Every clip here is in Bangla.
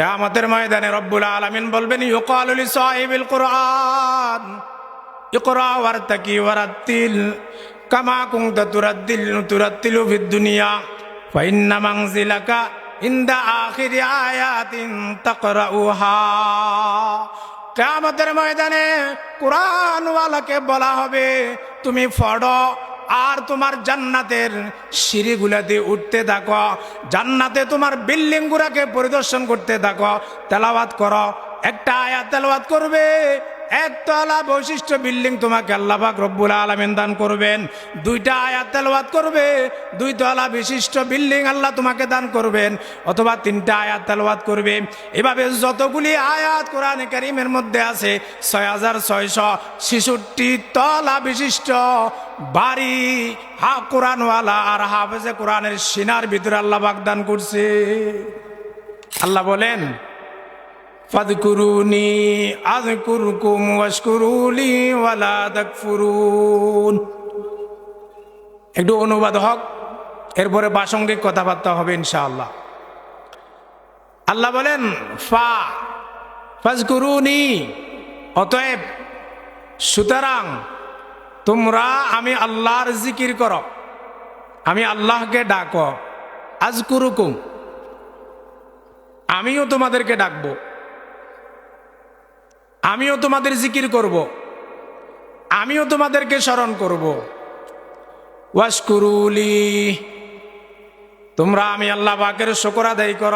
কেয়ামতের ময়দানে রব্বুল আলামিন বলবেন ইউকালুলি সাহিবিল কুরআন। ইকরা ওয়ারতাকি ওয়ারাত্তিল, কামা কুনতা তুরাদ্দিল, তুরাত্তিলু ফিদ দুনিয়া। ফাইন্না মানজিলাকা ইনদা আখিরি আয়াতিন তাকরাউহা। কেয়ামতের ময়দানে কোরআনওয়ালাকে বলা হবে, তুমি পড়ো আর তোমার জান্নাতের সিঁড়িগুলাতে উঠতে থাকো। জান্নাতে তোমার বিল্ডিং গুলাকে পরিদর্শন করতে থাকো। তেলাবাদ করো। একটা আয়া তেলাওয়াত করবে। একতলা বৈশিষ্ট্য বিল্ডিং তোমাকে আল্লাহাক রব্বুল আলমিন দান করবেন। দুইটা আয়াত তেলাওয়াত করবে দুই তলা বিশিষ্ট বিল্ডিং আল্লাহ তোমাকে দান করবেন, অথবা তিনটা আয়াত তেলাওয়াত করবে। এভাবে যতগুলি আয়াত কোরআন কারিমের মধ্যে আছে ছয় হাজার ছয়শো ছেষট্টি তলা বিশিষ্ট বাড়ি, হা কোরআনওয়ালা আর হাফেজে কোরআনের সিনার ভিতরে আল্লাহ বাগদান করছে। আল্লাহ বলেন একটু অনুবাদ হক, এরপরে প্রাসঙ্গিক কথাবার্তা হবে ইনশাআল্লাহ। আল্লাহ বলেন, ফা, ফাজকুরুনি, অতএব সুতরাং তোমরা আমি আল্লাহর জিকির করো, আমি আল্লাহকে ডাকো আজকুরুকুম আমিও তোমাদেরকে ডাকবো। আমিও তোমাদের জিকির করব। আমিও তোমাদেরকে স্মরণ করব। ওয়াশকুরুলি তোমরা আমি আল্লাহ পাকের শকর আদায় কর।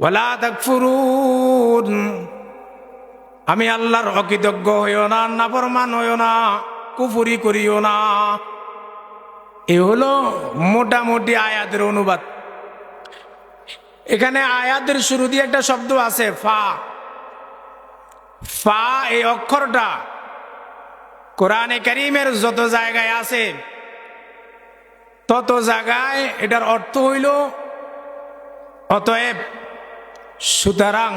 ওয়ালা তাকফুরুন, আমি আল্লাহর অকৃতজ্ঞ হইও না, নাফরমান হইও না, কুফুরি করিও না। এ হলো মোটামুটি আয়াতের অনুবাদ। এখানে আয়াতের শুরু দিয়ে একটা শব্দ আছে, ফা। ফা এই অক্ষরটা কোরআনে করিমের যত জায়গায় আছে, তত জায়গায় এটার অর্থ হইল, অতএব সুতরাং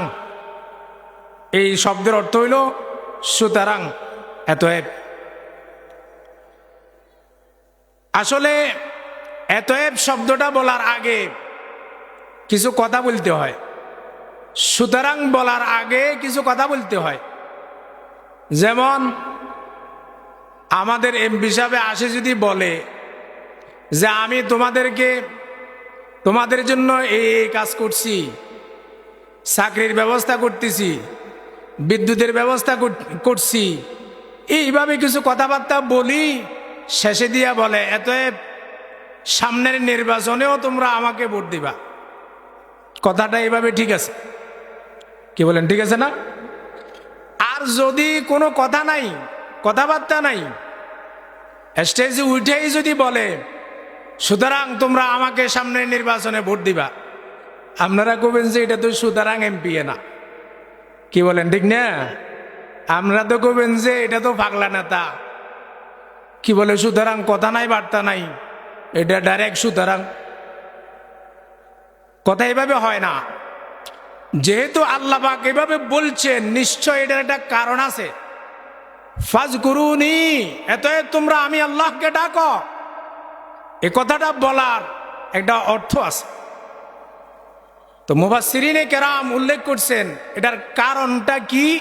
এই শব্দের অর্থ হইল সুতরাং, এতএব। আসলে এতএব শব্দটা বলার আগে কিছু কথা বলতে হয়। সুতরাং বলার আগে কিছু কথা বলতে হয়। যেমন, আমাদের এমপি সাহেব আসে যদি বলে যে, আমি তোমাদেরকে, তোমাদের জন্য এই এই কাজ করছি, চাকরির ব্যবস্থা করতেছি, বিদ্যুতের ব্যবস্থা করছি। এইভাবে কিছু কথাবার্তা বলি, শেষে দিয়া বলে, এতএব সামনের নির্বাচনেও তোমরা আমাকে ভোট দিবা। কথাটা এইভাবে ঠিক আছে। কি বলেন, ঠিক আছে না? আর যদি কোনো কথা নাই, কথাবার্তা নাই, স্টেজে উঠেই যদি বলে, সুতরাং তোমরা আমাকে সামনে নির্বাচনে ভোট দিবা। আপনারা কবেন যে এটা তো সুতরাং এমপি না। কি বলেন, ঠিক না? আমরা তো কবেন যে এটা তো পাগলা নেতা। কি বলে, সুতরাং কথা নাই, বার্তা নাই। এটা ডাইরেক্ট সুতরাং। কথা এভাবে হয় না। যেহেতু আল্লাপাক এভাবে বলছেন, নিশ্চয় এটার একটা কারণ আছে। ফাজ করুনি এত তোমরা আমি আল্লাহকে ডাকো। এ কথাটা বলার একটা অর্থ আছে। তো মুবাসিরিনে কেরাম উল্লেখ করছেন, এটার কারণটা কি?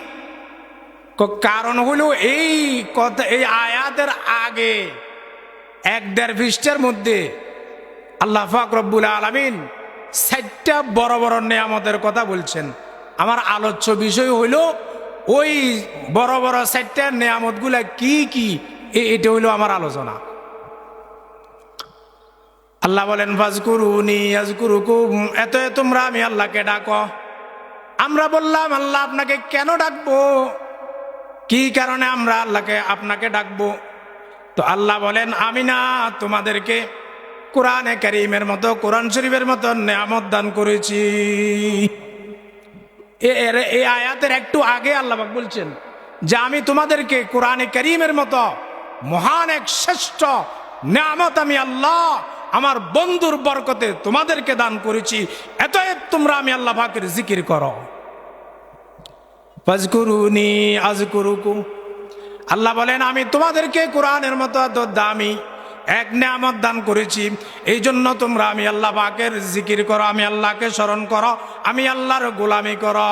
কারণ হলো এই কথা, এই আয়াতের আগে, এক দেড় পৃষ্ঠের মধ্যে আল্লাহ ফাক রব্বুল আলমিন চারটা বড় বড় নেয়ামতের কথা বলছেন। আমার আলোচ্য বিষয় হইল, ওই বড় বড় চারটা নেয়ামতগুলা কি কি? এ- এটা হইল আমার আলোচনা। আল্লাহ বলেন এত তোমরা আমি আল্লাহকে ডাকো। আমরা বললাম, আল্লাহ আপনাকে কেন ডাকবো? কি কারণে আমরা আল্লাহকে, আপনাকে ডাকবো? তো আল্লাহ বলেন, আমি না তোমাদেরকে কোরআনে করিমের মতো, কোরআন শরীফের মতো নেয়ামত দান করেছি। এই আয়াতের একটু আগে আল্লাহবাক বলছেন যে আমি তোমাদেরকে কোরআনে করিমের মতো মহান এক শ্রেষ্ঠ নেয়ামত আমি আল্লাহ, আমার বন্ধুর বরকতে তোমাদেরকে দান করেছি। এতএব তোমরা আমি আল্লাহ পাকের জিকির করো। আজকুরুকুম। আল্লাহ বলেন, আমি তোমাদেরকে কোরআনের মতো এত দামি এক নিয়ামত দান করেছি। এই জন্য তোমরা আমি আল্লাহ পাকের জিকির করো, আমি আল্লাহকে স্মরণ করো, আমি আল্লাহর গোলামি করো।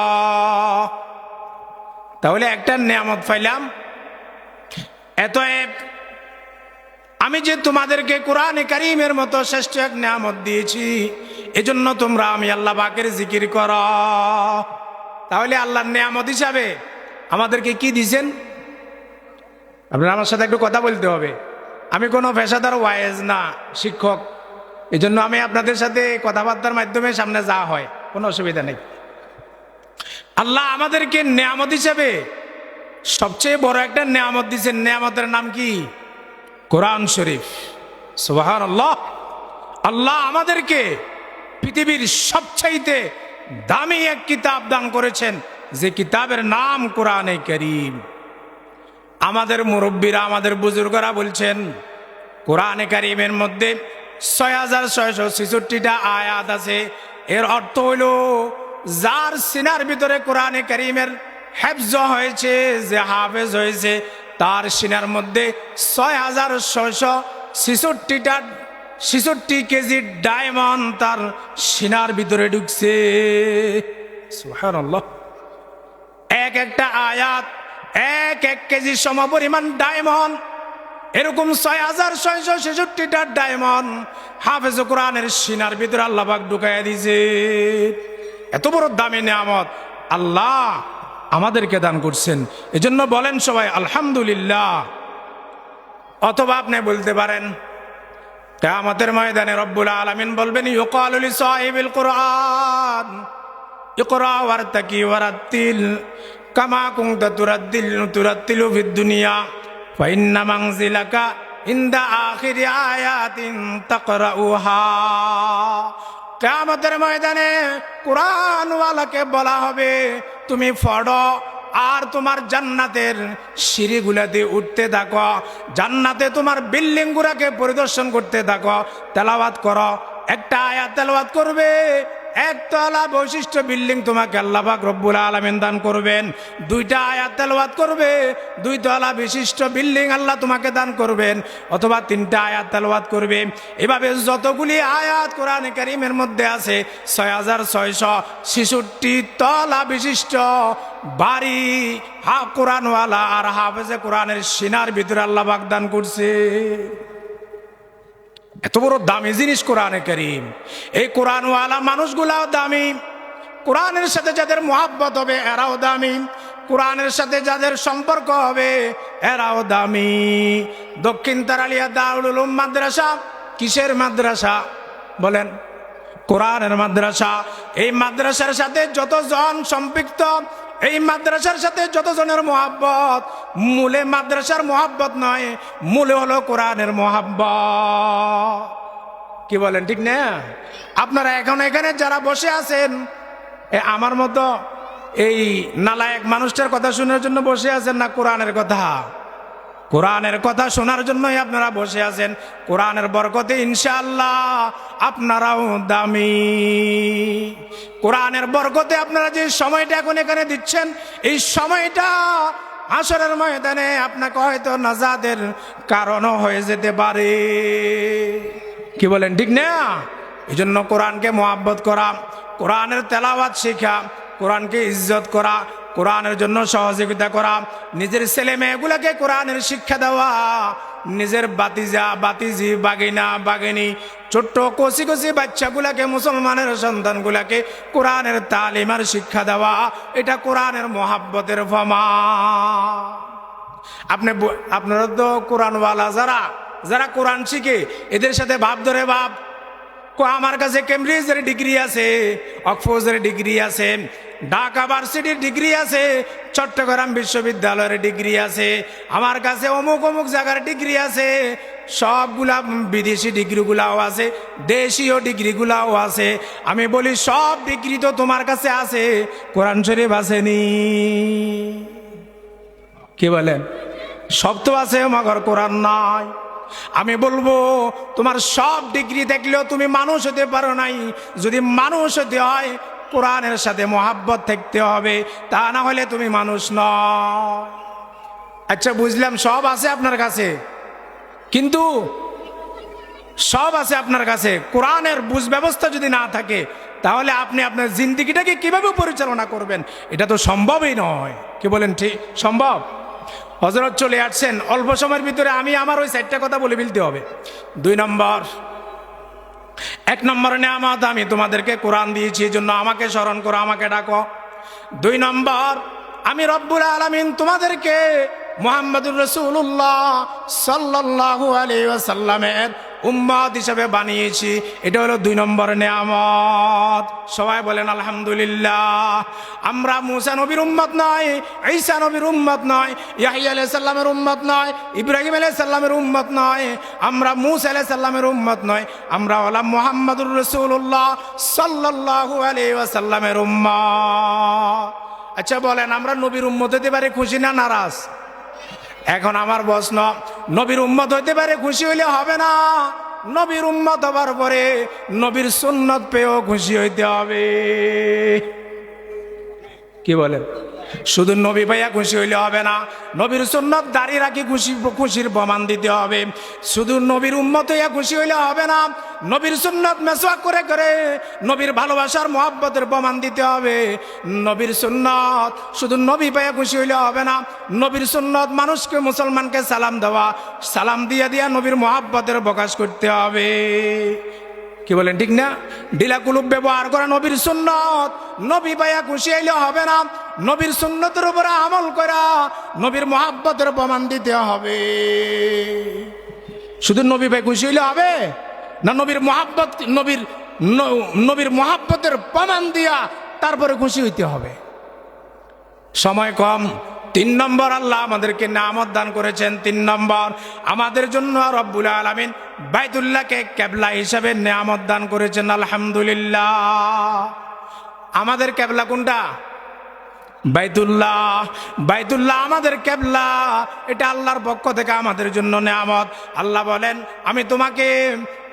তাহলে একটা নিয়ামত পাইলাম। এত আমি যে তোমাদেরকে কোরআন কারিমের মতো শ্রেষ্ঠ এক নিয়ামত দিয়েছি, এজন্য তোমরা আমি আল্লাহ পাকের জিকির কর। তাহলে আল্লাহর নিয়ামত হিসাবে আমাদেরকে কি দিছেন আপনারা আমার সাথে একটু কথা বলতে হবে। আমি কোনো পেশাদার ওয়াইজ না, শিক্ষক। এই জন্য আমি আপনাদের সাথে কথাবার্তার মাধ্যমে সামনে যাওয়া হয়, কোনো অসুবিধা নেই। আল্লাহ আমাদেরকে নিয়ামত হিসাবে সবচেয়ে বড় একটা নিয়ামত দিচ্ছেন নিয়ামতের নাম কি? কোরআন শরীফ। সুবাহান আল্লাহ আল্লাহ আমাদেরকে পৃথিবীর সবচাইতে দামি এক কিতাব দান করেছেন, যে কিতাবের নাম কোরআনে করিম। আমাদের মুরব্বীরা, আমাদের বুজুর্গরা বলছেন, কোরআনে কারিমের মধ্যে ছয় হাজার ছয়শো ছেষট্টিটা আয়াত আছে। এর অর্থ হইল, যার সিনার ভিতরে কোরআনে কারিমের হেফজ হয়েছে, যে হাফেজ হয়েছে, তার সিনার মধ্যে ছয় হাজার ছয়শো ছেষট্টিটা, ছেষট্টি কেজি ডায়মন্ড তার সিনার ভিতরে ঢুকছে। এক একটা আয়াত এক এক কেজি সম পরিমাণ ডায়মন্ড। এরকম ছয় হাজার ছয়শো ছেষট্টিটা ডায়মন্ড। হাফেজ কোরআনের সিনার ভিতরে আল্লাহবাক ঢুকাইয়া দিছে এত বড় দামি নিয়ামত। আল্লাহ আমাদেরকে দান করছেন। এজন্য বলেন সবাই, আলহামদুলিল্লাহ। অথবা আপনি বলতে পারেন, কেয়ামতের ময়দানে রব্বুল আলমিন বলবেন ইউকালুলি সাহিবিল কোরআন। ইকরা ওয়ারতাকি ওয়ারাত্তিল। দুনিয়া ইনদা ময়দানে বলা হবে, তুমি পড়ো আর তোমার জান্নাতের সিঁড়িগুলাতে উঠতে থাকো, জান্নাতে তোমার বিল্ডিং গুলাকে পরিদর্শন করতে থাকো, তেলাওয়াত করো, একটা আয়াত তেলাওয়াত করবে একতলা বৈশিষ্ট্য বিল্ডিং তোমাকে আল্লাহাক রব্বুল আলমিন দান করবেন। দুইটা আয়াত তেলাওয়াত করবে দুই তলা বিশিষ্ট বিল্ডিং আল্লাহ তোমাকে দান করবেন, অথবা তিনটা আয়াত তেলাওয়াত করবে। এভাবে যতগুলি আয়াত কোরআন কারিমের মধ্যে আছে, ছয় হাজার ছয়শো ছেষট্টি তলা বিশিষ্ট বাড়ি, হা কোরআনওয়ালা আর হাফেজে কোরআনের সিনার ভিতরে আল্লাহ বাগদান করছে। এত বড় দামি জিনিস কোরআনে করিম। এই কোরআনওয়ালা মানুষগুলাও দামি। কোরআনের সাথে যাদের মোহাব্বত হবে, এরাও দামি। কোরআনের সাথে যাদের সম্পর্ক হবে, এরাও দামি। দক্ষিণ তারালিয়া দারুল উলুম মাদ্রাসা, কিসের মাদ্রাসা? বলেন, কোরআনের মাদ্রাসা। এই মাদ্রাসার সাথে যতজন সম্পৃক্ত এই মাদ্রাসার সাথে যতজনের মোহাব্বত, মূলে মাদ্রাসার মোহাব্বত নয়, মূলে হলো কোরআনের মোহাব্বত। কি বলেন, ঠিক না? আপনারা এখন এখানে যারা বসে আছেন আমার মতো এই নালায়ক মানুষটার কথা শোনার জন্য বসে আছেন না কোরআনের কথা? কোরআনের কথা শোনার জন্যই আপনারা বসে আছেন। কোরআনের বরকতে ইনশাল্লাহ আপনারাও দামি। কোরআনের বরকতে আপনারা যে সময়টা এখন এখানে দিচ্ছেন, এই সময়টা আসরের ময়দানে আপনাকে হয়তো নাজাদের কারণও হয়ে যেতে পারে। কি বলেন, ঠিক না? এই জন্য কোরআনকে মোহাব্বত করা, কোরআনের তেলাওয়াত শেখা, কোরআনকে ইজ্জত করা কোরআনের জন্য সহযোগিতা করা, নিজের ছেলে মেয়েগুলোকে কোরআনের শিক্ষা দেওয়া, নিজের বাতিজা, বাতিজি, বাগিনা, বাগিনী, ছোট্ট কচি কচি বাচ্চাগুলাকে, মুসলমানের সন্তানগুলাকে কোরআনের তালিমার শিক্ষা দেওয়া, এটা কোরআনের মোহাব্বতের ফমা আপনি আপনারা তো কোরআনওয়ালা যারা যারা কোরআন শিখে, এদের সাথে ভাব ধরে ভাব আমার কাছে কেমব্রিজের ডিগ্রি আছে, অক্সফোর্ডের ডিগ্রি আছে, ঢাকা ভার্সিটির ডিগ্রি আছে, চট্টগ্রাম বিশ্ববিদ্যালয়ের ডিগ্রি আছে, আমার কাছে অমুক অমুক জায়গার ডিগ্রি আছে, সবগুলা বিদেশি ডিগ্রিগুলাও আছে, দেশীয় ডিগ্রিগুলাও আছে। আমি বলি, সব ডিগ্রি তো তোমার কাছে আছে, কোরআন শরীফ আসেনি। কি বলেন? সব তো আছে, মগর কোরআন নাই। আমি বলব, তোমার সব ডিগ্রি দেখলেও তুমি মানুষ হতে পারো নাই। যদি মানুষ হতে হয়, কোরআনের সাথে মোহাব্বত থাকতে হবে, তা না হলে তুমি মানুষ নয়। আচ্ছা বুঝলাম, সব আছে আপনার কাছে? কিন্তু সব আছে আপনার কাছে। কোরআনের বুঝ ব্যবস্থা যদি না থাকে, তাহলে আপনি আপনার জিন্দিগিটাকে কীভাবে পরিচালনা করবেন? এটা তো সম্ভবই নয়। কি বলেন ঠিক? সম্ভব? হজরত চলে আসছেন। অল্প সময়ের ভিতরে আমি আমার ওই চারটা কথা বলে ফেলতে হবে। দুই নম্বর, এক নম্বর নেয়ামত আমি তোমাদেরকে কোরআন দিয়েছি, এই জন্য আমাকে স্মরণ করো, আমাকে ডাকো। দুই নম্বর, আমি রব্বুল আলমিন তোমাদেরকে মোহাম্মদুর রসুল্লাহ সাল্লাহু আলী ওয়াসাল্লামের উম্মত হিসাবে বানিয়েছি। এটা হলো দুই নম্বর নেয়ামত। সবাই বলেন, আলহামদুলিল্লাহ। আমরা মুসা নবীর উম্মত নয়, ঈসা নবীর উম্মত নয়, ইয়াহিয়া আলাইহিস সাল্লামের উম্মত নয়, ইব্রাহিম আলাইহিস সাল্লামের উম্মত নয়, আমরা মুসা আলাইহিস সাল্লামের উম্মত নয়, আমরা হলাম মুহাম্মাদুর রাসূলুল্লাহ সাল্লাল্লাহু আলাইহি ওয়াসাল্লামের উম্মত। আচ্ছা বলেন, আমরা নবীর উম্মত হতে পারে খুশি না নারাজ? এখন আমার প্রশ্ন, নবীর উম্মত হইতে পারে খুশি হইলে হবে না। নবীর উম্মত হবার পরে নবীর সুন্নত পেয়েও খুশি হইতে হবে। কি বলেন শুধু নবী ভাইয়া খুশি হইলে হবে না, নবীর সুন্নত দাঁড়িয়ে রাখি খুশি, খুশির প্রমাণ দিতে হবে। শুধু নবীর উম্মত হইয়া খুশি হইলে হবে না, নবীর সুন্নত মেসওয়াক করে করে নবীর ভালোবাসার মহাব্বতের প্রমাণ দিতে হবে। নবীর সুন্নত, শুধু নবী পাইয়া খুশি হইলে হবে না, নবীর সুন্নত মানুষকে, মুসলমানকে সালাম দেওয়া, সালাম দিয়া দিয়া নবীর মহাব্বতের প্রকাশ করতে হবে। কি বলেন ঠিক না? ডিলা কুলুপ ব্যবহার করা নবীর সুন্নত। নবী পাইয়া খুশি হইলে হবে না। নবীর সুন্নতের উপরে আমল করা, নবীর মহাব্বতের প্রমাণ দিতে হবে। শুধু নবী ভাই খুশি হইলে হবে? না নবীর মহাব্বত, নবীর নবীর মহাব্বতের প্রমাণ দিয়া তারপরে খুশি হইতে হবে। সময় কম তিন নম্বর আল্লাহ আমাদেরকে নামত দান করেছেন। তিন নম্বর, আমাদের জন্য রব্বুল আলমিন বাইতুল্লাহকে ক্যাবলা হিসাবে নিয়ামত দান করেছেন, আলহামদুলিল্লাহ। আমাদের ক্যাবলা কোনটা? বাইতুল্লাহ। বাইতুল্লাহ আমাদের কেবলা এটা আল্লাহর পক্ষ থেকে আমাদের জন্য নেয়ামত। আল্লাহ বলেন, আমি তোমাকে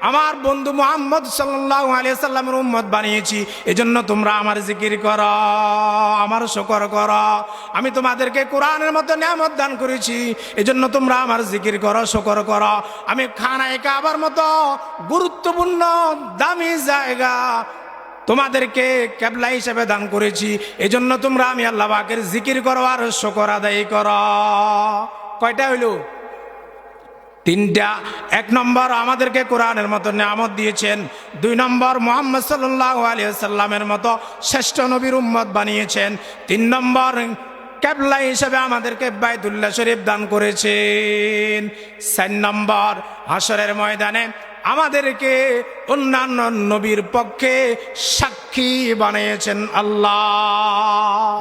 আমার বন্ধু মোহাম্মদ সাল্লাহ আলিয়া সাল্লামের উম্মত বানিয়েছি। এজন্য তোমরা আমার জিকির কর, আমার শকর কর। আমি তোমাদেরকে কোরআনের মতো নিয়ামত দান করেছি। এজন্য তোমরা আমার জিকির করো, শকর কর। আমি খানায় কাবার মতো গুরুত্বপূর্ণ, দামি জায়গা তোমাদেরকে ক্যাবলা হিসেবে দান করেছি। এজন্য তোমরা আমি আল্লাহ পাকের জিকির করো আর শকর আদায় কর। কয়টা হইল? তিনটা, এক নম্বর আমাদেরকে কোরআনের মতো নিয়ামত দিয়েছেন, দুই নম্বর মোহাম্মদ সাল্লাহ আলিয়া সাল্লামের মতো শ্রেষ্ঠ নবীর উম্মত বানিয়েছেন, তিন নম্বর ক্যাবলা হিসেবে আমাদেরকে বাইতুল্লাহ শরীফ দান করেছেন, চার নম্বর হাসরের ময়দানে আমাদেরকে অন্যান্য নবীর পক্ষে সাক্ষী বানিয়েছেন আল্লাহ।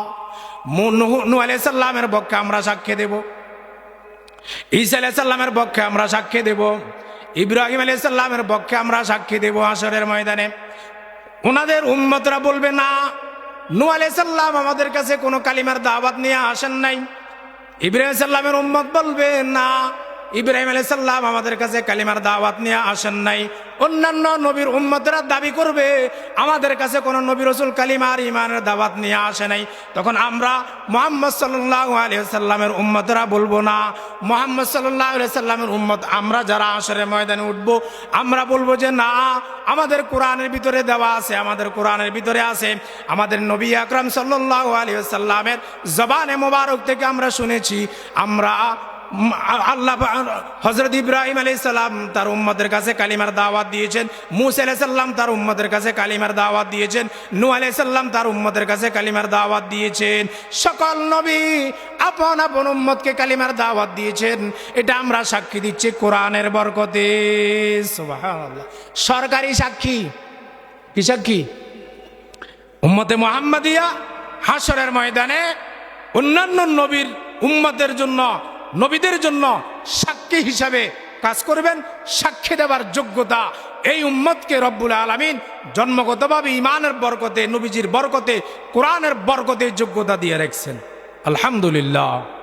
নু আলাইসাল্লামের পক্ষে আমরা সাক্ষী দেব। ঈসা আলাইসাল্লামের পক্ষে আমরা সাক্ষী দেব। ইব্রাহিম আলাইসাল্লামের পক্ষে আমরা সাক্ষী দেব আসরের ময়দানে। ওনাদের উম্মতরা বলবে, না নু আলাইসাল্লাম আমাদের কাছে কোনো কালিমার দাওয়াত নিয়ে আসেন নাই। ইব্রাহিম সাল্লামের উম্মত বলবে, না ইব্রাহিম আলাইসাল্লাম আমাদের কাছে কালিমার দাওয়াত নিয়ে আসেন নাই। অন্যান্য নবীর উম্মতরা দাবি করবে, আমাদের কাছে কোনো নবী রসুল কালিমার ইমানের দাওয়াত নিয়ে আসে নাই। তখন আমরা মোহাম্মদ সাল্লাহ আলিয়াল্লামের উম্মতরা বলব না, মোহাম্মদ সাল্লাহ সাল্লামের উম্মত আমরা যারা আসরে ময়দানে উঠব, আমরা বলব যে না, আমাদের কোরআনের ভিতরে দেওয়া আছে, আমাদের কোরআনের ভিতরে আছে। আমাদের নবী আকরাম সাল্লাহ আলিয়াল্লামের জবানে মোবারক থেকে আমরা শুনেছি, আমরা আল্লাহ হজরত ইব্রাহিম আলাই সাল্লাম তার উম্মদের কাছে কালিমার দাওয়াত দিয়েছেন। মুসা আলাই সাল্লাম তার উম্মদের কাছে কালিমার দাওয়াত দিয়েছেন। নু আলাই সাল্লাম তার উম্মদের কাছে কালিমার দাওয়াত দিয়েছেন। সকল নবী আপন আপন উম্মতকে কালিমার দাওয়াত দিয়েছেন। এটা আমরা সাক্ষী দিচ্ছি কোরআনের বরকতে। সরকারি সাক্ষী। কি সাক্ষী? উম্মতে মোহাম্মদিয়া হাসরের ময়দানে অন্যান্য নবীর উম্মতের জন্য নবীদের জন্য সাক্ষী হিসাবে কাজ করবেন, সাক্ষী দেওয়ার যোগ্যতা এই উম্মতকে রব্বুল আলমিন জন্মগতভাবে ইমানের বরকতে, নবীজির বরকতে, কোরআনের বরকতে যোগ্যতা দিয়ে রেখেছেন। আলহামদুলিল্লাহ।